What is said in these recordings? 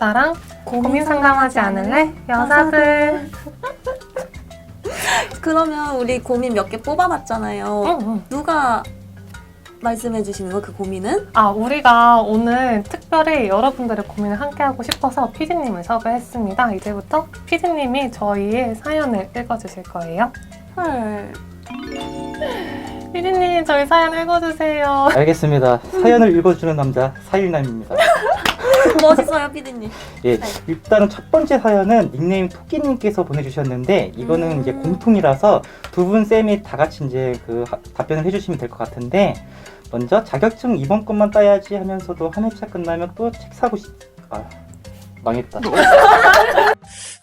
나랑 고민 상담하지 않을래? 여자들. 그러면 우리 고민 몇 개 뽑아봤잖아요. 응, 응. 누가 말씀해 주시는 거 그 고민은? 아, 우리가 오늘 특별히 여러분들의 고민을 함께하고 싶어서 피디님을 섭외했습니다. 이제부터 피디님이 저희의 사연을 읽어주실 거예요. 헐. 피디님, 저희 사연 읽어주세요. 알겠습니다. 사연을 읽어주는 남자 사일남입니다. 멋있어요, 피디님. 예, 네. 일단은 첫 번째 사연은 닉네임 토끼님께서 보내주셨는데 이거는 음. 이제 공통이라서 두 분 쌤이 다 같이 이제 그 하- 답변을 해주시면 될 것 같은데 먼저 자격증 이번 것만 따야지 하면서도 한 회차 끝나면 또 책 사고 싶. 아 망했다.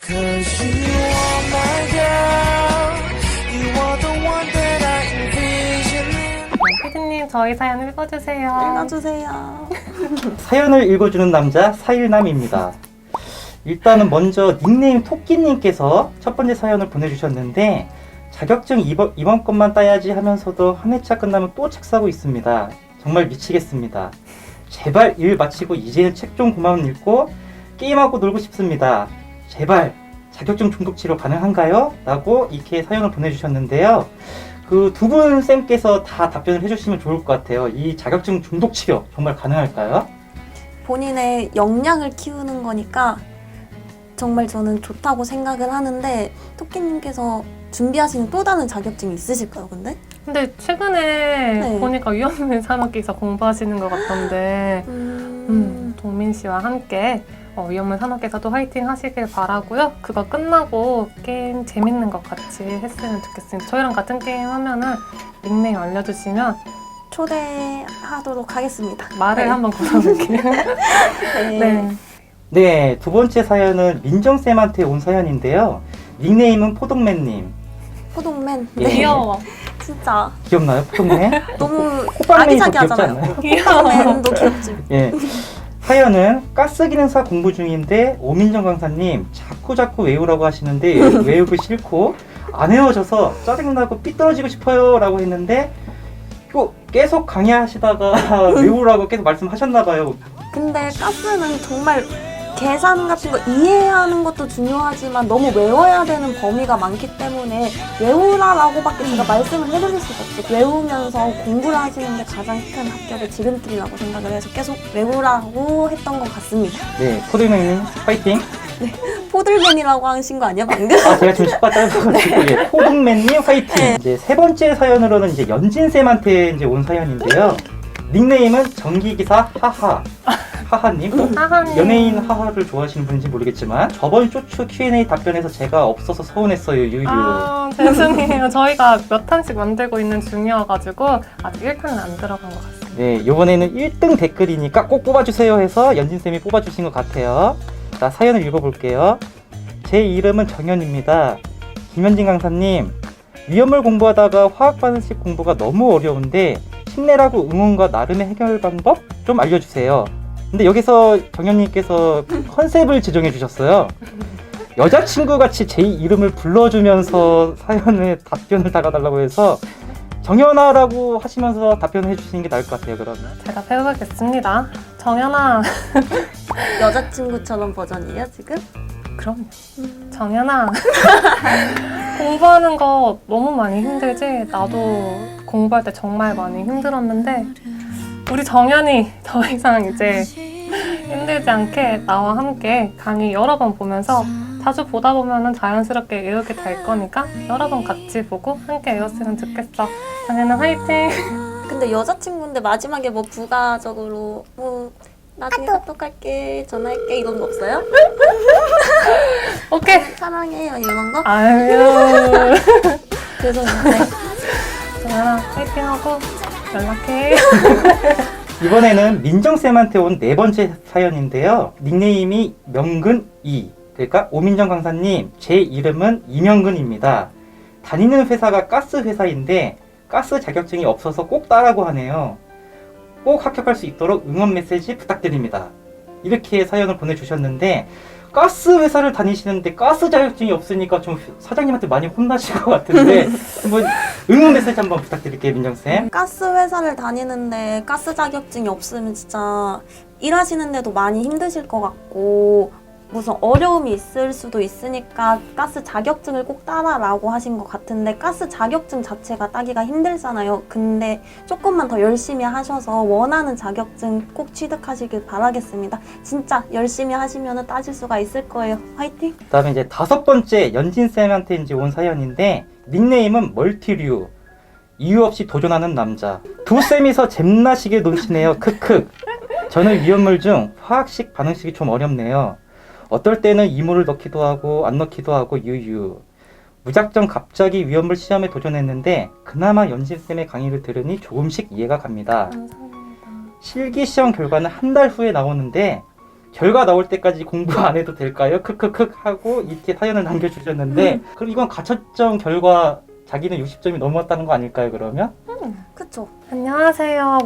Cause you are my girl. 저희 사연 읽어주세요. 읽어주세요. 사연을 읽어주는 남자 사일남입니다. 일단은 먼저 닉네임 토끼님께서 첫 번째 사연을 보내주셨는데 자격증 이번, 이번 것만 따야지 하면서도 한 회차 끝나면 또 책 사고 있습니다. 정말 미치겠습니다. 제발 일 마치고 이제는 책 좀 그만 읽고 게임하고 놀고 싶습니다. 제발 자격증 중독 치료 가능한가요? 라고 이렇게 사연을 보내주셨는데요. 그 두 분 쌤께서 다 답변을 해주시면 좋을 것 같아요. 이 자격증 중독 치료 정말 가능할까요? 본인의 역량을 키우는 거니까 정말 저는 좋다고 생각을 하는데 토끼님께서 준비하시는 또 다른 자격증이 있으실까요, 근데? 근데 최근에 네. 보니까 위험한 산업기사 공부하시는 것 같던데 음, 동민 씨와 함께 어, 위험한 산업계에서도 화이팅 하시길 바라고요. 그거 끝나고 게임 재밌는 것 같이 했으면 좋겠습니다. 저희랑 같은 게임 하면은 닉네임 알려주시면 초대하도록 하겠습니다. 말을 네. 한번 걸어볼게요. 네. 네. 네, 두 번째 사연은 민정쌤한테 온 사연인데요. 닉네임은 포동맨님. 포동맨. 예. 네. 귀여워. 진짜 귀엽나요, 포동맨? 너무 호빵맨이 더 귀엽지 아기자기하잖아요. 않나요? 귀여워. 포동맨도 귀엽지. 예. 사연은 가스 기능사 공부 중인데 오민정 강사님 자꾸 자꾸 외우라고 하시는데 외우기 싫고 안 외워져서 짜증나고 삐뚤어지고 싶어요 라고 했는데 또 계속 강의하시다가 외우라고 계속 말씀하셨나 봐요. 근데 가스는 정말 계산 같은 거 이해하는 것도 중요하지만 너무 외워야 되는 범위가 많기 때문에 외우라라고밖에 제가 말씀을 해드릴 수가 없어요. 외우면서 공부를 하시는 게 가장 큰 합격의 지름길이라고 생각을 해서 계속 외우라고 했던 것 같습니다. 네, 포동맨님 파이팅. 포들맨이라고 하신 거 아니야 방금? 아, 제가 지금 식과 짧아가지고 예, 포동맨님 화이팅. 네. 이제 세 번째 사연으로는 이제 연진 쌤한테 이제 온 사연인데요. 닉네임은 전기기사 하하 하하님. 하하님. 연예인 하하를 좋아하시는 분인지 모르겠지만 저번 쇼츠 Q&A 답변에서 제가 없어서 서운했어요 유유. 아, 죄송해요. 저희가 몇 탄씩 만들고 있는 중이어가지고 아직 1탄은 안 들어간 것 같습니다. 네 이번에는 1등 댓글이니까 꼭 뽑아주세요 해서 연진 쌤이 뽑아주신 것 같아요. 자 사연을 읽어볼게요. 제 이름은 정현입니다. 김현진 강사님 위험을 공부하다가 화학 반응식 공부가 너무 어려운데 힘내라고 응원과 나름의 해결 방법 좀 알려주세요. 근데 여기서 정현님께서 컨셉을 지정해 주셨어요. 여자친구 같이 제 이름을 불러주면서 사연에 답변을 달아달라고 해서 정연아라고 하시면서 답변을 해주시는 게 나을 것 같아요. 그러면 제가 배워보겠습니다. 정연아. 여자친구처럼 버전이에요 지금? 그럼요. 정연아. 공부하는 거 너무 많이 힘들지? 나도 공부할 때 정말 많이 힘들었는데 우리 정연이 더 이상 이제 힘들지 않게 나와 함께 강의 여러 번 보면서 자주 보다 보면은 자연스럽게 외우게 될 거니까 여러 번 같이 보고 함께 외웠으면 좋겠어. 정연아 화이팅! 근데 여자친구인데 마지막에 뭐 부가적으로 뭐 나중에 카톡할게 전화할게 이런 거 없어요? 오케이! 사랑해요 이런 거? 아유. 죄송한데 정연아 화이팅하고 연락해. 이번에는 민정쌤한테 온 네 번째 사연인데요. 닉네임이 명근이. 그러니까 오민정 강사님, 제 이름은 이명근입니다. 다니는 회사가 가스 회사인데 가스 자격증이 없어서 꼭 따라고 하네요. 꼭 합격할 수 있도록 응원 메시지 부탁드립니다. 이렇게 사연을 보내주셨는데 가스 회사를 다니시는데 가스 자격증이 없으니까 좀 사장님한테 많이 혼나실 것 같은데 한번 응원 메시지 한번 부탁드릴게요 민정 쌤. 가스 회사를 다니는데 가스 자격증이 없으면 진짜 일하시는데도 많이 힘드실 것 같고 무슨 어려움이 있을 수도 있으니까 가스 자격증을 꼭 따라라고 하신 것 같은데 가스 자격증 자체가 따기가 힘들잖아요. 근데 조금만 더 열심히 하셔서 원하는 자격증 꼭 취득하시길 바라겠습니다. 진짜 열심히 하시면 따질 수가 있을 거예요. 화이팅! 그다음에 이제 다섯 번째 연진 쌤한테 이제 온 사연인데 닉네임은 멀티류 이유 없이 도전하는 남자 두 쌤이서 잼나시게 논치네요 크크 저는 위험물 중 화학식 반응식이 좀 어렵네요 어떨 때는 이물을 넣기도 하고 안 넣기도 하고 유유 무작정 갑자기 위험물 시험에 도전했는데 그나마 연진쌤의 강의를 들으니 조금씩 이해가 갑니다 감사합니다. 실기 시험 결과는 한 달 후에 나오는데 결과 나올 때까지 공부 안 해도 될까요? 크크크 하고 이렇게 사연을 남겨주셨는데 그럼 이건 가채점 결과 자기는 60점이 넘었다는 거 아닐까요 그러면? 그쵸? 안녕하세요.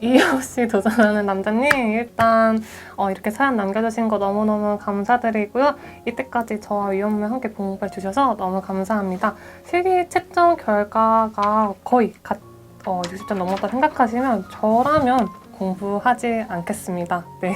이유 없이 도전하는 남자님. 일단 어, 이렇게 사연 남겨주신 거 너무너무 감사드리고요. 이때까지 저와 위험을 함께 공부해 주셔서 너무 감사합니다. 실기 채점 결과가 거의 갓, 어, 60점 넘었다 생각하시면 저라면 공부하지 않겠습니다. 네.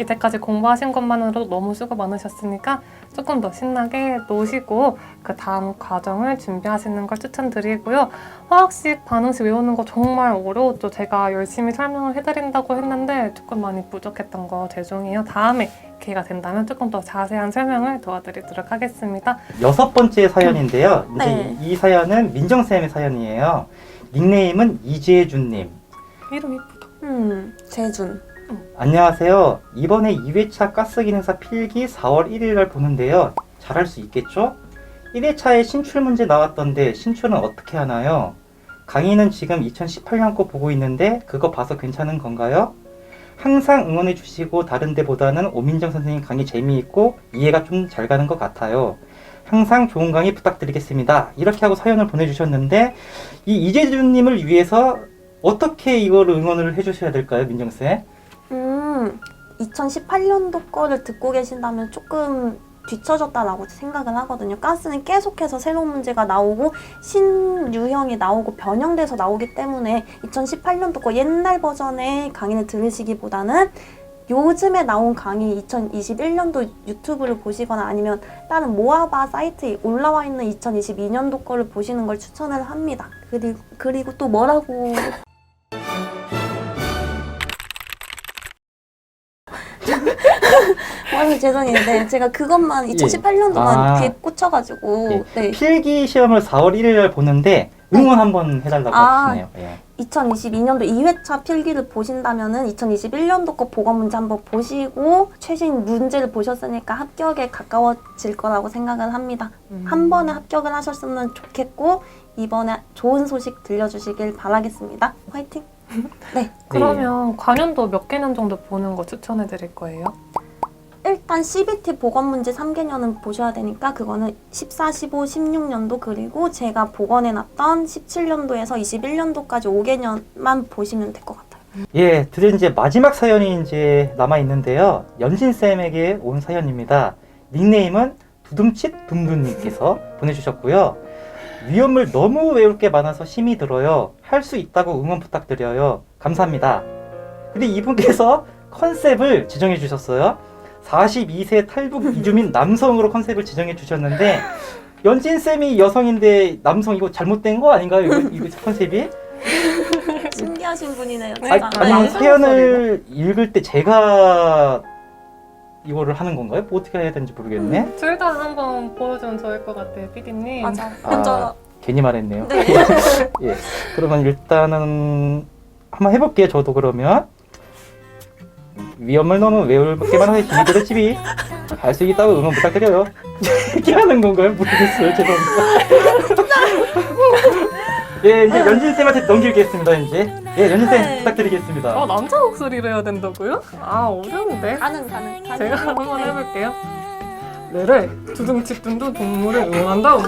이때까지 공부하신 것만으로도 너무 수고 많으셨으니까 조금 더 신나게 노시고 그 다음 과정을 준비하시는 걸 추천드리고요. 화학식 반응식 외우는 거 정말 어려웠죠. 제가 열심히 설명을 해드린다고 했는데 조금 많이 부족했던 거 죄송해요. 다음에 기회가 된다면 조금 더 자세한 설명을 도와드리도록 하겠습니다. 여섯 번째 사연인데요. 이제 네. 이 사연은 민정쌤의 사연이에요. 닉네임은 이재준님. 이름 이쁘다. 음, 재준. 안녕하세요. 이번에 2회차 가스기능사 필기 4월 1일 날 보는데요. 잘할 수 있겠죠? 1회차에 신출 문제 나왔던데 신출은 어떻게 하나요? 강의는 지금 2018년 거 보고 있는데 그거 봐서 괜찮은 건가요? 항상 응원해 주시고 다른 데보다는 오민정 선생님 강의 재미있고 이해가 좀 잘 가는 것 같아요. 항상 좋은 강의 부탁드리겠습니다. 이렇게 하고 사연을 보내주셨는데 이 이재준님을 위해서 어떻게 이걸 응원을 해주셔야 될까요, 민정쌤? 음, 2018년도 거를 듣고 계신다면 조금 뒤처졌다라고 생각을 하거든요. 가스는 계속해서 새로운 문제가 나오고 신유형이 나오고 변형돼서 나오기 때문에 2018년도 거 옛날 버전의 강의를 들으시기보다는 요즘에 나온 강의 2021년도 유튜브를 보시거나 아니면 다른 모아바 사이트에 올라와 있는 2022년도 거를 보시는 걸 추천을 합니다. 그리고, 그리고 또 뭐라고 아유 죄송해요. 네, 제가 그것만 2018년도만 아. 귀에 꽂혀가지고 예. 네. 필기 시험을 4월 1일 날 보는데 응원 한번 해달라고 아. 하시네요. 예. 2022년도 2회차 필기를 보신다면은 2021년도 거 보건 문제 한번 보시고 최신 문제를 보셨으니까 합격에 가까워질 거라고 생각을 합니다. 음. 한 번에 합격을 하셨으면 좋겠고 이번에 좋은 소식 들려주시길 바라겠습니다. 화이팅! 네. 그러면 관련도 몇 개년 정도 보는 거 추천해 드릴 거예요? 일단 CBT 보건 문제 3개년은 보셔야 되니까 그거는 14, 15, 16년도 그리고 제가 보건해놨던 17년도에서 21년도까지 5개년만 보시면 될 것 같아요. 예, 드디어 이제 마지막 사연이 이제 남아 있는데요. 연진 쌤에게 온 사연입니다. 닉네임은 두둠칫 둠둠님께서 보내주셨고요. 위험을 너무 외울 게 많아서 힘이 들어요. 할 수 있다고 응원 부탁드려요. 감사합니다. 근데 이분께서 컨셉을 지정해 주셨어요. 42세 탈북 이주민 남성으로 컨셉을 지정해 주셨는데 연진 쌤이 여성인데 남성 이거 잘못된 거 아닌가요? 이거, 이거 컨셉이? 신기하신 분이네요. 네. 진짜. 아니 남성 사연을 읽을 때 제가 이거를 하는 건가요? 뭐 어떻게 해야 되는지 모르겠네. 둘 다 한번 보여주면 좋을 것 같아요, 피디님. 맞아. 아, 먼저 괜히 말했네요. 네. 예. 그러면 일단은 한번 해볼게요. 저도 그러면 위험을 너무 외울 게 많아서 힘이 들어 집이 할수 있다고 응원 부탁드려요. 이렇게 하는 건가요? 모르겠어요. 죄송합니다. 예, 이제 연진 쌤한테 넘기겠습니다. 이제 예, 연진 쌤 네. 부탁드리겠습니다. 어, 남자 목소리로 해야 된다고요? 아, 어려운데. 가능 가능. 가능. 제가 한번 해볼게요. 뇌를 두둥치둥둥 동물을 응원한다.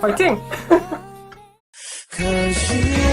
파이팅!